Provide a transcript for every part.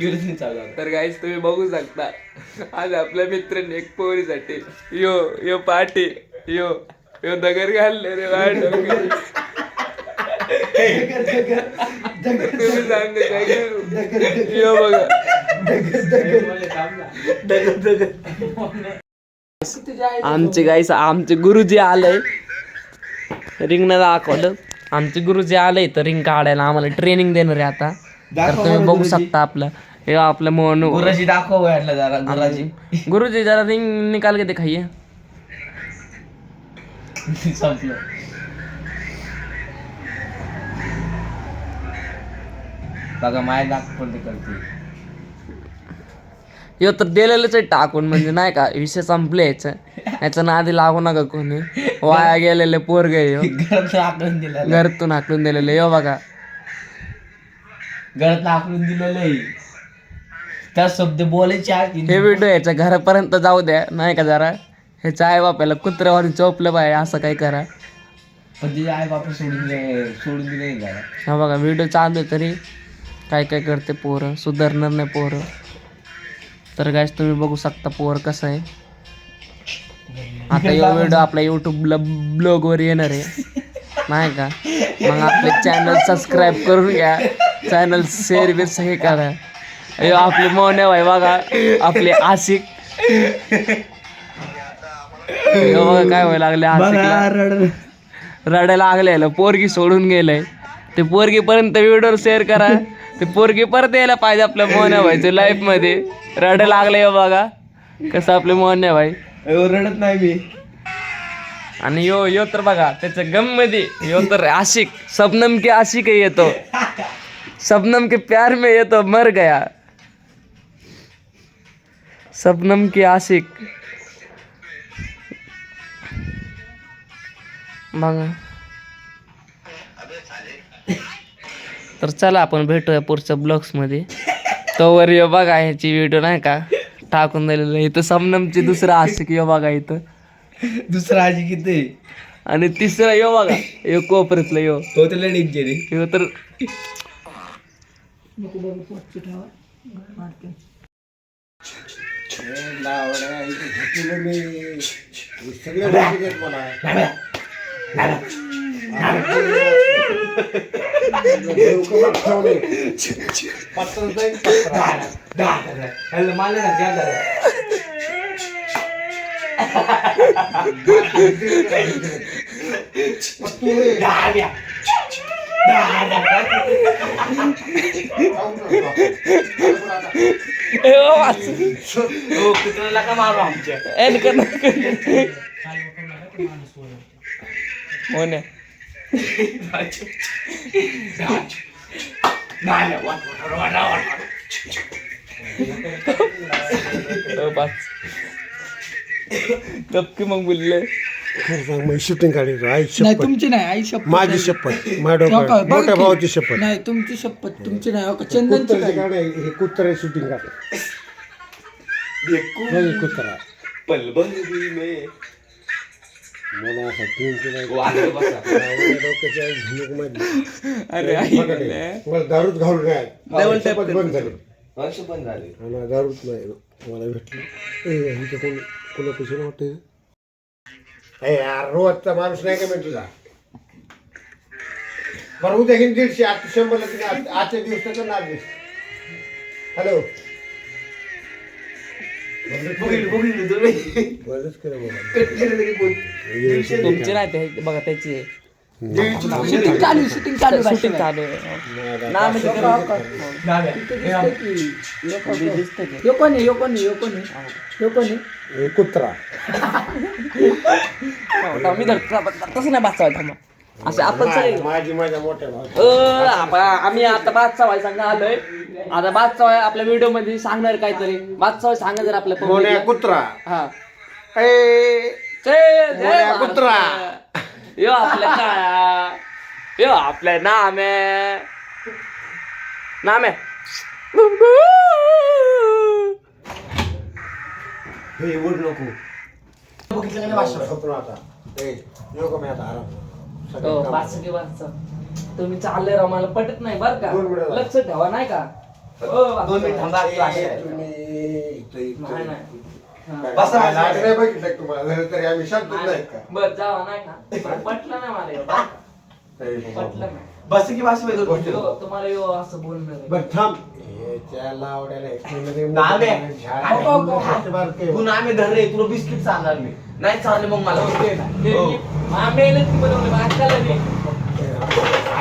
किरसनी चालू आहे. तर गाईस तुम्ही बघू शकता. आज आपल्या मित्रांनी एक पोरीसाठी यो यो पाटी यो यो दगड घालले रे वाट तुम्ही सांगा? यो बघा. आमचे गाईस आमचे गुरुजी आलंय रिंगनं दाखवलं. आमचे गुरुजी आलंय तर रिंग काढायला आम्हाला ट्रेनिंग देणार आहे आता. तर तुम्ही बघू. शकता आपलं. हे आपलं मोहन गुराजी दाखव यातला जरा गुराजी. गुरुजी जरा रिंग निकाल के दिखाइए. संपलं. बघा माय दाखवते करते यो तर दिलेलंच आहे टाकून म्हणजे नाही का विषय संपले याचं. नादी लागू नका कोणी. वाया गेलेले यो. घरात आकडून दिलं घरातून हाकलून दिलेले यो बघा. घरात आकडून दिलेलं आहे. त्या शब्द बोलायचे आधी हे व्हिडिओ याच्या घरापर्यंत जाऊ द्या. नाही का जरा? ह्याच्या आई बापाला कुत्र्यावर चोपलं पाहिजे असं काही करा. पण तिचे आई बापा सोडून दिले सोडून दिले घरात. हा बघा व्हिडिओ चालू आहे तरी काय काय करते पोरं? सुधारणार नाही पोरं. तर गायस तुम्ही बघू शकता पोर कसं आहे. आता यो व्हिडिओ आपल्या युट्यूबला ब्लॉगवर येणार आहे. नाही का? मग आपले चॅनल सबस्क्राईब करून घ्या. चॅनल शेअर बी सगळे करा. अयो आपले मोने भाई बघा आपले आशिक. अयो बघा काय व्हायला लागले आशिकला. रडायला लागलेलं पोरगी सोडून गेलंय. ते पोरगी पर्यंत व्हिडिओ शेअर करा. ते पोरगी परत यायला पाहिजे आपल्या मोहन्या भाईच्या लाईफमध्ये. रडायला लागले बघा. कसं आपले मोहन्या भाई. रडत नाही मी. आणि यो यो तर बघा त्याच्या गममध्ये यो तर आशिक. सबनम के आशिक येतो. सबनम के प्यार में येतो मर गया. सबनम के आशिक। बघा. तर चला आपण भेटूया पुढच्या ब्लॉग्समध्ये. तोवर यो बघा ह्याची व्हिडिओ नाही का? टाकून दिलेलं आहे. इथं सबनमची दुसरा आशिक यो बघा इथं. दुसरा आजी किती आणि तिसरा यो बघा. यो कोपऱ्यातला यो. तो त्याला डेंजर आहे यो तर मला ना द्या जरा. दहा द्या. ए, ओ, वाच. हो, कुत्र्याला का मारू आमच्या ए, निकर, निकर. हो ना नाही, नाही, वाट, वाट, वाट, वाट, वाट. हो, पाच गपकी मग बोलले खरं सांग मग शूटिंग काढायचो आई नाही शपथ. तुमची नाही आई शपथ माझी नाही. शपथ माझ्या बघा मोठ्या की. भावाची शपथ. नाही तुमची शपथ तुमची नाही हो का? चंदनची कुत्र्याची काय? काढ हे कुत्रे शूटिंग काढ. बघ कुत्रा. मला असा तीन किलो वाजव बसा. डोक्याच्या झुणूक मारली. अरे आई बघा ते. मला दारूच घालून काय Double tap शपथ बंद झाली. वर्ष पण झाले. आणि दारूच नाही. मला भेटली. ए, इथं कोण कोणा पैसे वाटते ए यार रोजचा माणूस नाही का मी तुझा बरं उद्या घेऊन दीडशे आता शंभरला तिने आज- आजच्या दिवस तर ना दिवस हॅलो बरंच केलं बोल. तुमची नाही ते बघा त्याची. शूटिंग चालू शूटिंग चालू शूटिंग चालू आहे आहे त्याचं. नाव्या. आम- ते दिसतंय ते. यो कोण आहे यो कोण आहे यो कोण आहे यो कोण आहे कुत्रा मी. तसं नाही बादशाह थांबा असं आपण माझी माझ्या मोठ्या आम्ही आता बादशाह व्हाय सांगा आलोय आता बादशाह व्हाय आपल्या व्हिडिओमध्ये सांगणार काहीतरी बादशाह सांगा जर आपल्या. कुत्रा हा. कुत्रा. यो आपल्या काळा यो आपल्या नामे. नामे. हे ओढ नको. बघितलं नाही? झोपलो आता. ए मी आता आराम. हो सगळं की तुम्ही चालले राव मला पटत नाही बर का. दोन मिनिटं. लक्ष ठेवा नाही का? दोन मिनिट थांबा ए, तुम्ही इथं- इथं- नाही, नाही. बसा, बसा. लाज नाही बघितलं का तुम्हाला? जरा तरी आम्ही शांतच नाही का? बर जावा नाही का? पण पटलं नाही मला. पटलं नाही. बस की बस गोष्टी ह्यो, तुम्हाला ह्यो असं बोलणार आहे. बरं थांब. हे त्याला आवडायला एक्सप्लेनमध्ये नामे. झाड- हो, हो, हो. हात बारके. पुन्हा आम्ही धरले तुला बिस्किट सांगणार मी. नाही चालले मग मला. हो. मी- मेहनत बनवलं? बायकाला मी.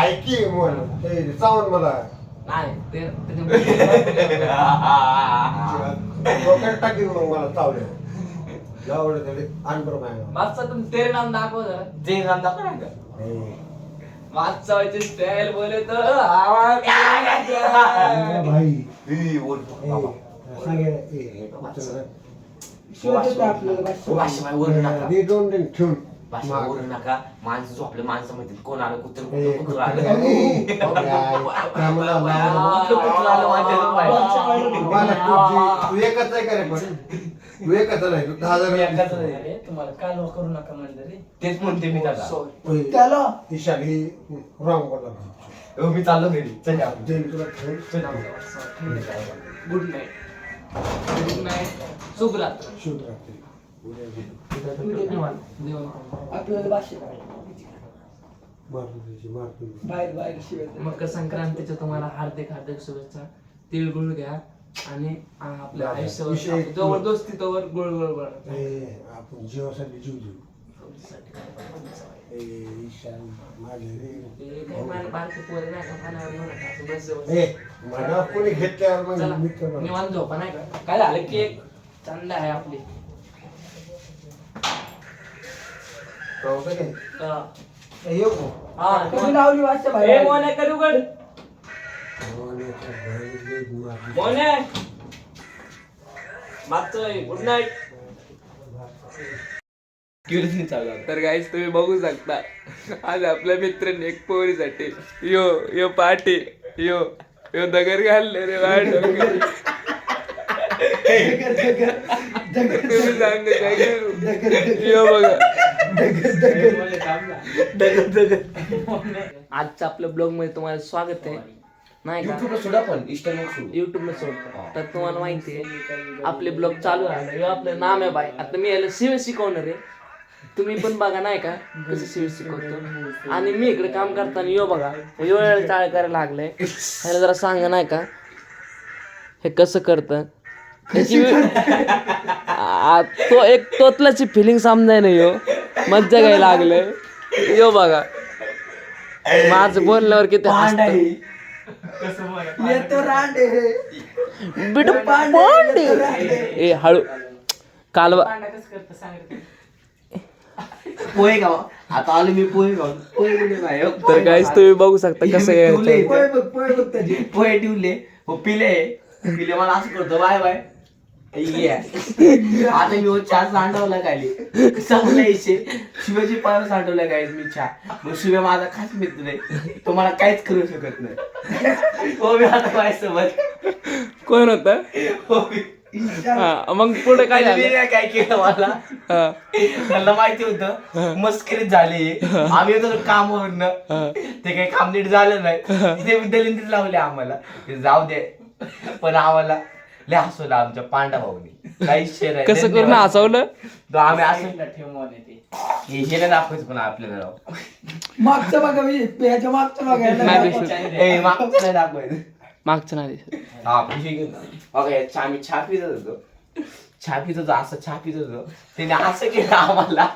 ऐकी मोहन. ते चावून मला. नाही ते त्याच्या- डोक्यात टाकीन मग मला चावलं लावलं तरी अनबर माय मागचा तुम्ही तेरे नाम दाखव जरा जे नाम दाखव ना गं. मागचा व्हायची स्टाईल बोले तर आवाज भाई ई, बोल. बाबा. शिवाय देतो आपल्याला बादशाह. वाशी बाई, ओरडू नका. दोन दिन ठेवून बाई, ओरडू नका. माणसं झोपले माणसं माहिती कोण आलं? कुत्र आलं? आलं? तू एकच आहे का रे पण? तू एकच नाही तू दहा. अरे, तुम्हाला काल करू नका म्हणलं रे तेच म्हणते मी त्याला. ही रॉंग बोलला मी चाललो घरी. चल तुला चल. गुड नाईट गुड नाईट राहते उद्या भेटू. देवा आपल्याला. बाहेर बाहेर शिवाय देतो. मकर संक्रांतीच्या तुम्हाला हार्दिक हार्दिक शुभेच्छा. तिळगुळ घ्या आणि आपल्या विषय- आयुष्यावर दोस्ती तोवर गुळ गुळ गुळ ए, आपण जीवासाठी जीव देऊ. ए, ईशान माझे रे. ते काय मला बारके पोरं नाही का, पाण्यावर येऊ नका, असं बस बस. ए मला कोणी घेतल्यावर मग चला, मी. निवांत झोपा नाही का? काय झालं की एक चांदा आहे आपली कळतं काय? हा. ए, येऊ का? हा, कधी निवांत. लावली बाहेर मोने उघड. मोने गुड नाईट. तर गाईज तुम्ही बघू शकता आज आपल्या मित्रांनी एक पोरीसाठी यो यो पाटी यो यो दगड घालले रे वाट तुम्ही सांगू यो बघा आजच्या आपल्या ब्लॉगमध्ये तुम्हाला स्वागत आहे. नाही का? YouTube ला सोडा पण इंस्टाग्राम सोड. युट्यूबला सोडतो तर तुम्हाला माहिती आहे आपले ब्लॉग चालू राहणार हे आपलं नाम आहे बाय आता मी याला शिव शिकवणार आहे. तुम्ही पण बघा नाही का? कसं शिव शिकवतो. आणि मी इकडे काम करताना यो बघा. यो वेळ चाळ करायला लागलंय. ह्याला जरा सांगा नाही का? हे कसं करतं? त्याची तो एक तोतल्याची फिलिंग समजाय ना यो. मज्जा घ्यायला लागलंय. यो बघा. माझं बोलल्यावर किती हसतं. बिट पांडे ए हळू. कालवा. पोहे गाव आता आलो मी पोहे गाव पोहे कुठे नाही हो. तर काहीच तुम्ही बघू शकता कसं ठेवले. यायचं. पोय बघ पोय बघ त्याची. पोहे ठेवले. हो पिले. पिले मला असं करतो. Bye bye. आता मी हो चहा सांडवला खाली. संपला इशे. शिवाजी पाय सांडवला काय मी चहा. मग शिव्या माझा खास मित्र आहे तो मला काहीच करू शकत नाही. हो मी आता माझ्यासोबत. कोण होत? हो मी. मग पुढे काय पहिले मी झालं? नाही काय केलं मला. हा, मला माहिती होतं मस्करीत झाली. आम्ही येतो कामावरनं. हा. ते काही काम नीट झालं नाही. ते दलिंद्रीत लावले आम्हाला. ते जाऊ दे. पण आम्हाला लय हसवलं आमच्या पांडा भाऊनी. काही शेर आहे कसं करून. हसवलं? तो आम्ही असं हे हे नाही दाखवायचं पण आपल्याला राव. मागचं बघा मी याच्या मागचं बघायला नाही दिसत. ए, मागचं नाही दाखवायचं. मागचं नाही दिसत. हा पिशवी घेऊन ओके चहा मी चहा पित होतो. चहा पित होतो असं चहा पित होतो. त्याने असं केलं आम्हाला.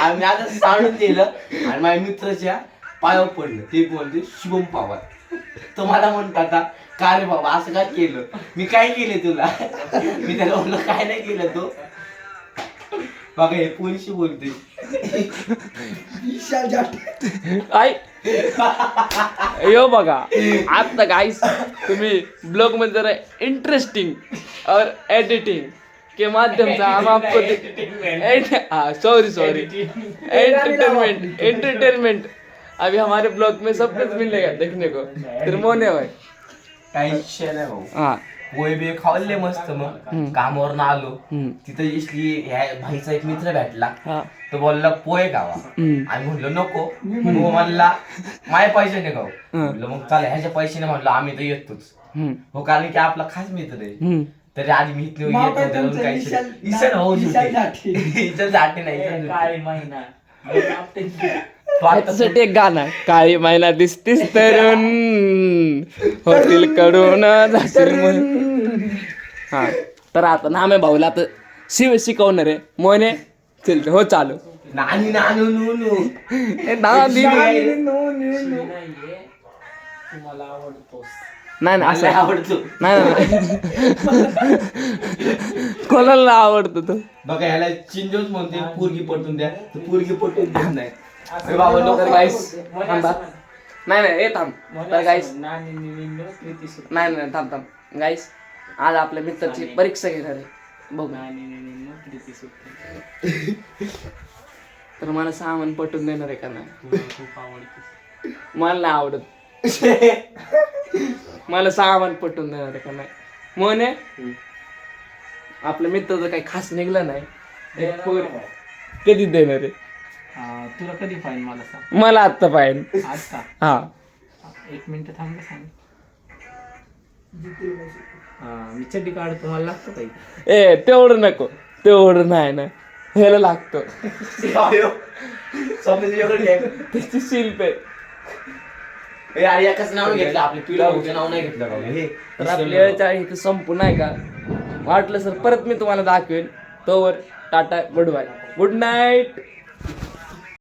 आम्ही आता सांडून दिलं. आणि माझ्या मित्राच्या पायावर पडलं. ते म्हणते शुभम पवार. तो मला म्हणतो आता का रे बाबा असं काय केलं? मी काय केले तुला? मी त्याला म्हणलं काय नाही केलं तो? बघा हे पोलिशी बोलते? विशाल जाटे. आई. यो बघा आता गाईस तुम्ही ब्लॉग में जरा इंटरेस्टिंग और एडिटिंग के माध्यम से हम आपको सॉरी सॉरी एंटरटेनमेंट एंटरटेनमेंट अभी हमारे ब्लॉग में सब कुछ मिलेगा देखने को। फिर मोने भाई। काही विषय नाही भाऊ. हाँ. पोहे बिहे खाल्ले मस्त मग. कामावरून आलो. हम्म. तिथं इसली ह्या भाईचा एक मित्र भेटला. हाँ. तो बोलला पोहे गावा. हम्म. आम्ही म्हणलो नको. मग म्हणला माझ्या पैशाने गाव. म्हणलं मग चालेल ह्याच्या पैशाने म्हणलं आम्ही तर येतोच. हम्म, हो कारण की आपला खास मित्र आहे. हम्म. तरी आधी मी इथले नाव येत काय नव्हते तुमचं? काही हो जाटे. जाटे नाही. जुटे. महिना. त्याच्यासाठी एक गाणं. काळी महिला दिसतीस तरुण. होतील कडून जाशील म्हणून. हा. तर आता नामे भाऊला आता शिव शिकवणार आहे. मोने चल हो चालू. नानी नानू नू ए, ना. दिदी. नानी, नो, नो, नो. नाहीये. तुम्हाला आवडतोस. नाही नाही असं असं आवडतो. नाही नाही कोणाला आवडतो तो? बघा ह्याला चिंजोच म्हणते पोरगी पटून द्या. तर पोरगी पटून देत नाही. अरे बाबा नको गाईस थांबा. नाही नाही हे थांब. तर गाईस नाही नाही थांब थांब. गाईस आज आपल्या मित्राची परीक्षा घेणार आहे. बघू. तर मला सामान पटून देणार आहे का नाही? मला नाही आवडत. मला सामान पटून देणार आहे का नाही? मोने आपल्या मित्राचं काही खास निघलं नाही. कधी देणार आहे. तुला कधी पाहिजे मला सांग? मला आत्ता पाहिजे आज का हा. एक मिनिट थांब सांग. हा मी चड्डी काढतो मला लागतो काही ए तेवढं नको. तेवढं नाही ना. ह्याला लागतं. त्याची शिल्प आहे. ए, अरे एकाच नाव घेतलं आपल्या पिढा नाव नाही घेतलं का हे तर आपल्या वेळेच्या इथं संपू नाही का? वाटलं सर परत मी तुम्हाला दाखवेन. तोवर tata good bye. Good night.